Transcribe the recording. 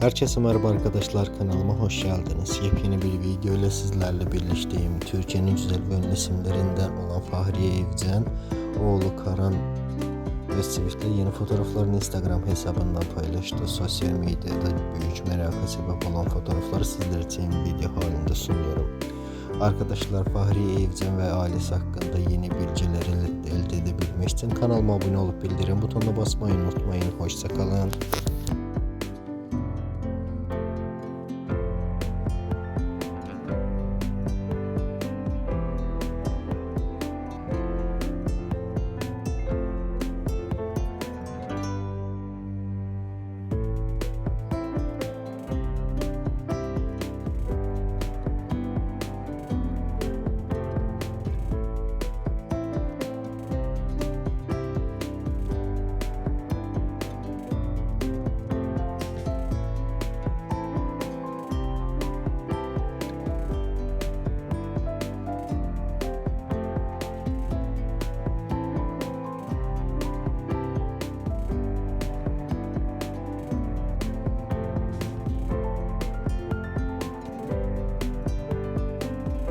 Herkese merhaba arkadaşlar kanalıma hoş geldiniz. Yepyeni bir video ile sizlerle birleşteyim. Türkiye'nin güzel ve ünlü isimlerinden olan Fahriye Evcen, oğlu Karan Özçivit'le yeni fotoğraflarını Instagram hesabından paylaştı. Sosyal medyada büyük meraka sebep olan fotoğrafları sizler için video halinde sunuyorum. Arkadaşlar Fahriye Evcen ve ailesi hakkında yeni bilgileri elde edebilmek için kanalıma abone olup bildirim butonuna basmayı unutmayın. Hoşçakalın.